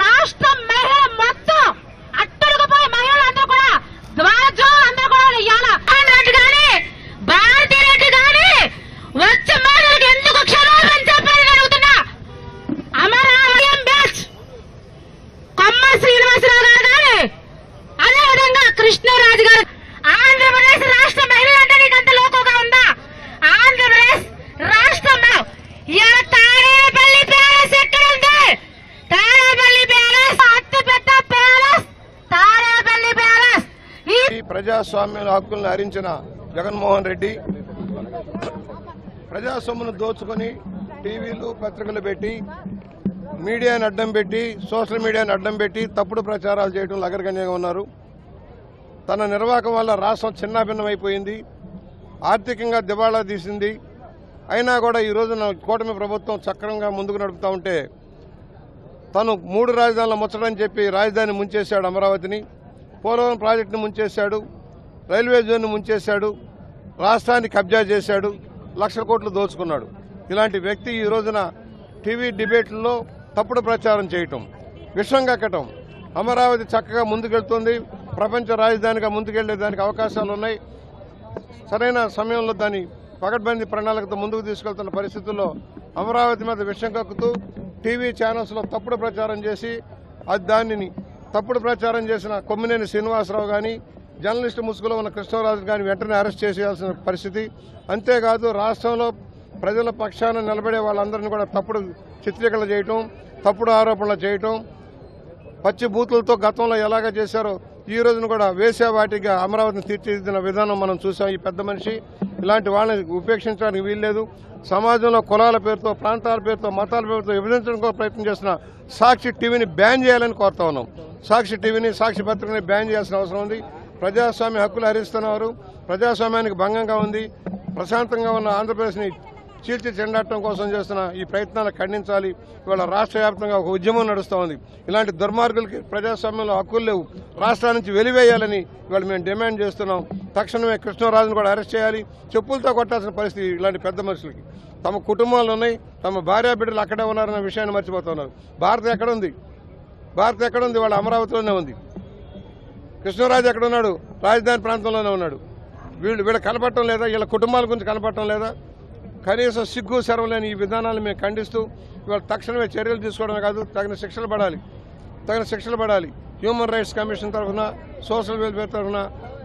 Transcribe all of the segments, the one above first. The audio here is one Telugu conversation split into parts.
రాష్ట్రం తీయవలసింది? ప్రజాస్వామ్యం హక్కులను హరించిన జగన్మోహన్ రెడ్డి ప్రజాస్వామ్యను దోచుకొని టీవీలు పత్రికలు పెట్టి మీడియాని అడ్డం పెట్టి సోషల్ మీడియాని అడ్డం పెట్టి తప్పుడు ప్రచారాలు చేయడం లగరగన్యంగా ఉన్నారు. తన నిర్వాహకం వల్ల రాష్ట్రం చిన్నాభిన్నమైపోయింది ఆర్థికంగా దివాళా తీసింది. అయినా కూడా ఈ రోజున కూటమి ప్రభుత్వం చక్రంగా ముందుకు నడుపుతా ఉంటే తను మూడు రాజధానులు ముచ్చడని చెప్పి రాజధాని ముంచేశాడు అమరావతిని. పోలవరం ప్రాజెక్టును ముంచేశాడు. రైల్వే జోన్ను ముంచేశాడు రాష్ట్రాన్ని కబ్జా చేశాడు లక్షల కోట్లు దోచుకున్నాడు. ఇలాంటి వ్యక్తి ఈ రోజున టీవీ డిబేట్లలో తప్పుడు ప్రచారం చేయటం విషం కక్కటం అమరావతి చక్కగా ముందుకెళ్తుంది ప్రపంచ రాజధానిగా ముందుకెళ్ళేదానికి అవకాశాలు ఉన్నాయి. సరైన సమయంలో దాన్ని పకడ్బందీ ప్రణాళికతో ముందుకు తీసుకెళ్తున్న పరిస్థితుల్లో అమరావతి మీద విషం కక్కుతూ టీవీ ఛానల్స్లో తప్పుడు ప్రచారం చేసి అది దానిని తప్పుడు ప్రచారం చేసిన కొమ్మినేని శ్రీనివాసరావు కానీ జర్నలిస్టు ముసుగులో ఉన్న కృష్ణరాజు కానీ వెంటనే అరెస్ట్ చేసేయాల్సిన పరిస్థితి. అంతేకాదు రాష్ట్రంలో ప్రజల పక్షాన నిలబడే వాళ్ళందరినీ కూడా తప్పుడు చిత్రీకరణ చేయటం తప్పుడు ఆరోపణలు చేయటం పచ్చి బూతులతో గతంలో ఎలాగ చేశారో ఈ రోజున కూడా వేసేవాటిగా అమరావతిని తీర్చిదిద్దిన విధానం మనం చూసాం ఈ పెద్ద మనిషి ఇలాంటి వాళ్ళని ఉపేక్షించడానికి వీల్లేదు. సమాజంలో కులాల పేరుతో ప్రాంతాల పేరుతో మతాల పేరుతో విభజించడం కోసం ప్రయత్నం చేస్తున్న సాక్షి టీవీని బ్యాన్ చేయాలని కోరుతా ఉన్నాం. సాక్షి టీవీని సాక్షి పత్రికని బ్యాన్ చేయాల్సిన అవసరం ఉంది. ప్రజాస్వామ్య హక్కులు హరిస్తున్నారు. ప్రజాస్వామ్యానికి భంగంగా ఉంది. ప్రశాంతంగా ఉన్న ఆంధ్రప్రదేశ్ని చీల్చి చెండాటం కోసం చేస్తున్న ఈ ప్రయత్నాలు ఖండించాలి. ఇవాళ రాష్ట్ర వ్యాప్తంగా ఒక ఉద్యమం నడుస్తూ ఉంది. ఇలాంటి దుర్మార్గులకి ప్రజాస్వామ్యంలో హక్కులు లేవు. రాష్ట్రాల నుంచి వెలివేయాలని ఇవాళ మేము డిమాండ్ చేస్తున్నాం. తక్షణమే కృష్ణరాజును కూడా అరెస్ట్ చేయాలి. చెప్పులతో కొట్టాల్సిన పరిస్థితి ఇలాంటి పెద్ద మనుషులకి. తమ కుటుంబాలు ఉన్నాయి. తమ భార్య బిడ్డలు అక్కడే ఉన్నారన్న విషయాన్ని మర్చిపోతున్నారు భారత్ ఎక్కడ ఉంది? భారత్ ఎక్కడ ఉంది? వాళ్ళ అమరావతిలోనే ఉంది. కృష్ణరాజు ఎక్కడ ఉన్నాడు రాజధాని ప్రాంతంలోనే ఉన్నాడు. వీళ్ళు వీళ్ళ కనపడటం లేదా? వీళ్ళ కుటుంబాల గురించి కనపడటం లేదా? కనీసం సిగ్గు సెరవు లేని ఈ విధానాలను మేము ఖండిస్తూ ఇవాళ తక్షణమే చర్యలు తీసుకోవడమే కాదు తగిన శిక్షలు పడాలి. తగిన శిక్షలు పడాలి. హ్యూమన్ రైట్స్ కమిషన్ తరఫున సోషల్ వెల్ఫేర్ తరఫున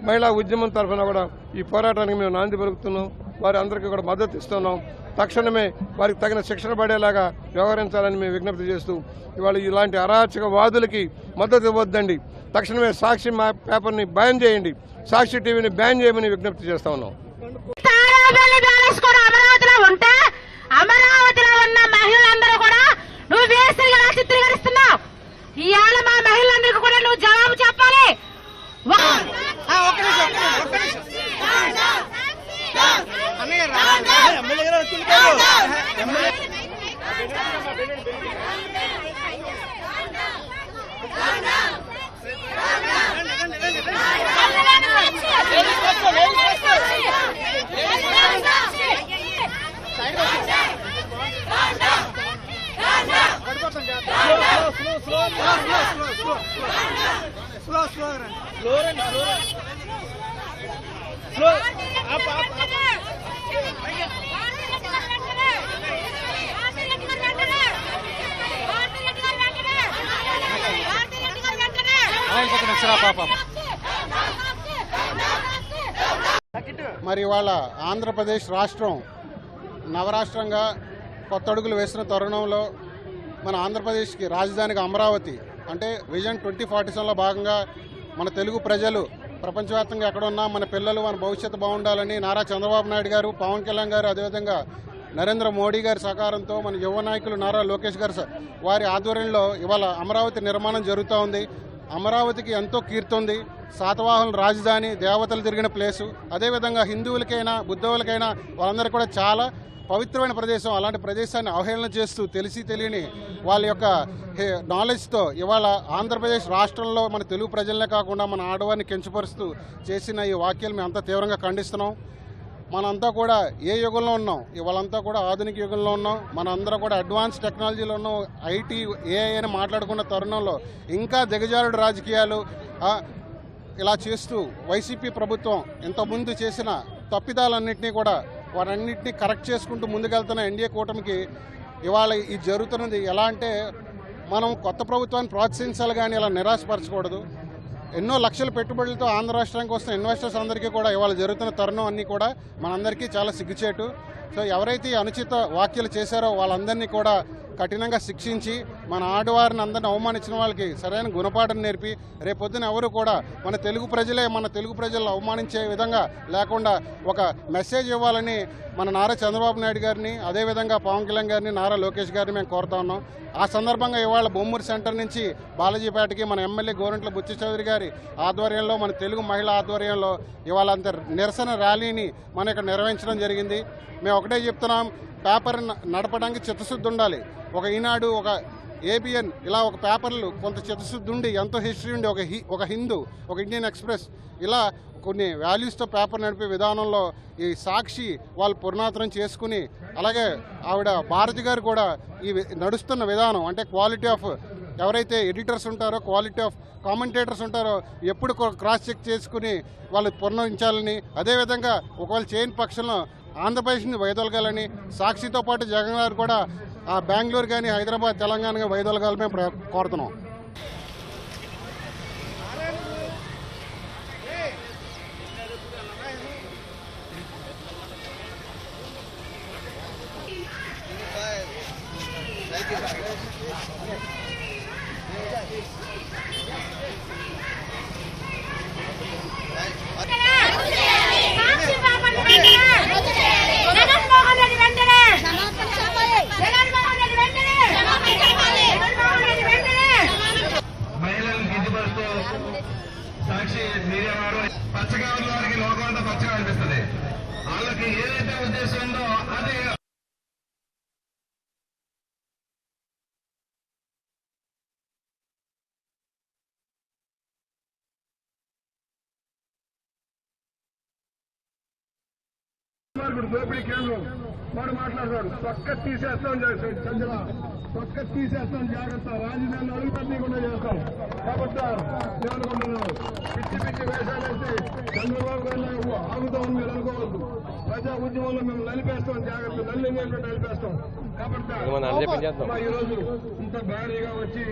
మహిళా ఉద్యమం తరఫున కూడా ఈ పోరాటానికి మేము నాంది పలుకుతున్నాం. వారి అందరికీ కూడా మద్దతు ఇస్తున్నాం. తక్షణమే వారికి తగిన శిక్షణ పడేలాగా వ్యవహరించాలని మేము విజ్ఞప్తి చేస్తూ ఇవాళ ఇలాంటి అరాచక వాదులకి మద్దతు ఇవ్వద్దండి. తక్షణమే సాక్షి మా పేపర్ని బ్యాన్ చేయండి. సాక్షి టీవీని బ్యాన్ చేయమని విజ్ఞప్తి చేస్తా ఉన్నాం. మరి ఇవాళ ఆంధ్రప్రదేశ్ రాష్ట్రం నవరాష్ట్రంగా కొత్త అడుగులు వేసిన తరుణంలో మన ఆంధ్రప్రదేశ్కి రాజధానికి అమరావతి అంటే విజన్ ట్వంటీ ఫార్టీ సెవెన్లో భాగంగా మన తెలుగు ప్రజలు ప్రపంచవ్యాప్తంగా ఎక్కడున్నా మన పిల్లలు మన భవిష్యత్తు బాగుండాలని నారా చంద్రబాబు నాయుడు గారు పవన్ కళ్యాణ్ గారు అదేవిధంగా నరేంద్ర మోడీ గారి సహకారంతో మన యువ నాయకులు నారా లోకేష్ గారు వారి ఆధ్వర్యంలో ఇవాళ అమరావతి నిర్మాణం జరుగుతూ ఉంది. అమరావతికి ఎంతో కీర్తుంది. శాతవాహన రాజధాని దేవతలు తిరిగిన ప్లేసు. అదేవిధంగా హిందువులకైనా బుద్ధవులకైనా వాళ్ళందరూ కూడా చాలా పవిత్రమైన ప్రదేశం. అలాంటి ప్రదేశాన్ని అవహేళన చేస్తూ తెలిసి తెలియని వాళ్ళ యొక్క హే- నాలెడ్జ్తో ఇవాళ ఆంధ్రప్రదేశ్ రాష్ట్రంలో మన తెలుగు ప్రజలనే కాకుండా మన ఆడవారిని కించపరుస్తూ చేసిన ఈ వాక్యాలు మేము అంతా తీవ్రంగా ఖండిస్తున్నాం. మనంతా కూడా ఏ యుగంలో ఉన్నాం? ఇవాళంతా కూడా ఆధునిక యుగంలో ఉన్నాం. మనందరం కూడా అడ్వాన్స్ టెక్నాలజీలో ఉన్నాం ఐటీ ఏఐ అని మాట్లాడుకున్న తరుణంలో ఇంకా దిగజారుడు రాజకీయాలు ఇలా చేస్తూ వైసీపీ ప్రభుత్వం ఇంతకుముందు చేసిన తప్పిదాలన్నింటినీ కూడా వారన్నింటినీ కరెక్ట్ చేసుకుంటూ ముందుకెళ్తున్న ఎన్డీఏ కూటమికి ఇవాళ ఇది జరుగుతున్నది ఎలా అంటే మనం కొత్త ప్రభుత్వాన్ని ప్రోత్సహించాలి కానీ ఇలా నిరాశపరచకూడదు. ఎన్నో లక్షల పెట్టుబడులతో ఆంధ్ర రాష్ట్రానికి వస్తున్న ఇన్వెస్టర్స్ అందరికీ కూడా ఇవాళ జరుగుతున్న తరుణం అన్నీ కూడా మనందరికీ చాలా సిగ్గుచేటు. సో ఎవరైతే అనుచిత వ్యాఖ్యలు చేశారో వాళ్ళందరినీ కూడా కఠినంగా శిక్షించి మన ఆడవారిని అందరిని అవమానించిన వాళ్ళకి సరైన గుణపాఠం నేర్పి రేపొద్దున ఎవరు కూడా మన తెలుగు ప్రజలే మన తెలుగు ప్రజలను అవమానించే విధంగా లేకుండా ఒక మెసేజ్ ఇవ్వాలని మన నారా చంద్రబాబు నాయుడు గారిని అదేవిధంగా పవన్ కళ్యాణ్ గారిని నారా లోకేష్ గారిని మేము కోరుతా ఉన్నాం. ఆ సందర్భంగా ఇవాళ బొమ్మూరు సెంటర్ నుంచి బాలాజీపేటకి మన ఎమ్మెల్యే గోరంట్ల బుచ్చి చౌదరి గారి ఆధ్వర్యంలో మన తెలుగు మహిళ ఆధ్వర్యంలో ఇవాళ అంత నిరసన ర్యాలీని మనం ఇక్కడ నిర్వహించడం జరిగింది. మేము ఒకటే చెప్తున్నాం పేపర్ నడపడానికి చిత్తశుద్ధి ఉండాలి. ఒక ఈనాడు ఒక ఏబిఎన్ ఇలా ఒక పేపర్లు కొంత చిత్తశుద్ధి ఉండి ఎంతో హిస్టరీ ఉండి ఒక హి ఒక హిందూ ఒక ఇండియన్ ఎక్స్ప్రెస్ ఇలా కొన్ని వాల్యూస్తో పేపర్ నడిపే విధానంలో ఈ సాక్షి వాళ్ళు పునరాతనం చేసుకుని అలాగే ఆవిడ భారతి గారు కూడా ఈ వి- నడుస్తున్న విధానం అంటే క్వాలిటీ ఆఫ్ ఎవరైతే ఎడిటర్స్ ఉంటారో క్వాలిటీ ఆఫ్ కామెంటేటర్స్ ఉంటారో ఎప్పుడు క్రాస్ చెక్ చేసుకుని వాళ్ళు పునరించాలని అదేవిధంగా ఒకవేళ చేయని పక్షంలో ఆంధ్రప్రదేశ్ని వైదొలగాలని సాక్షితో పాటు జగన్ గారు కూడా ఆ బెంగళూరు కానీ హైదరాబాద్ తెలంగాణ వైదొలగాలని కోరుతున్నాం పేపర్లు వెంటనే జగన్మోహన్ రెడ్డి వెంటనే జగన్మోహన్ రెడ్డి వెంటనే జగన్మోహన్ రెడ్డి వెంటనే మహిళలను కించపరుస్తూ సాక్షి మీడియా వారు పచ్చగా ఉన్న వారికి లోకం అంతా పచ్చగా అనిపిస్తుంది. వాళ్ళకి ఏదైతే ఉద్దేశం ఉందో అదే. దోపిడీ కేంద్రం. వాడు మాట్లాడతాడు. పక్క తీసేస్తాం సంజల పక్క తీసేస్తాం జాగ్రత్త. రాజధాని అడుగుతా తీయకుండా చేస్తాం. కాబట్టి నేను పిచ్చి పిచ్చి వేషాలు చంద్రబాబు గారు ఆగుతామని మీరు అనుకోవద్దు. ప్రజా ఉద్యమంలో మేము నలిపేస్తాం జాగ్రత్త నల్లి నలిపేస్తాం. కాబట్టి ఈ రోజు ఇంత భారీగా వచ్చి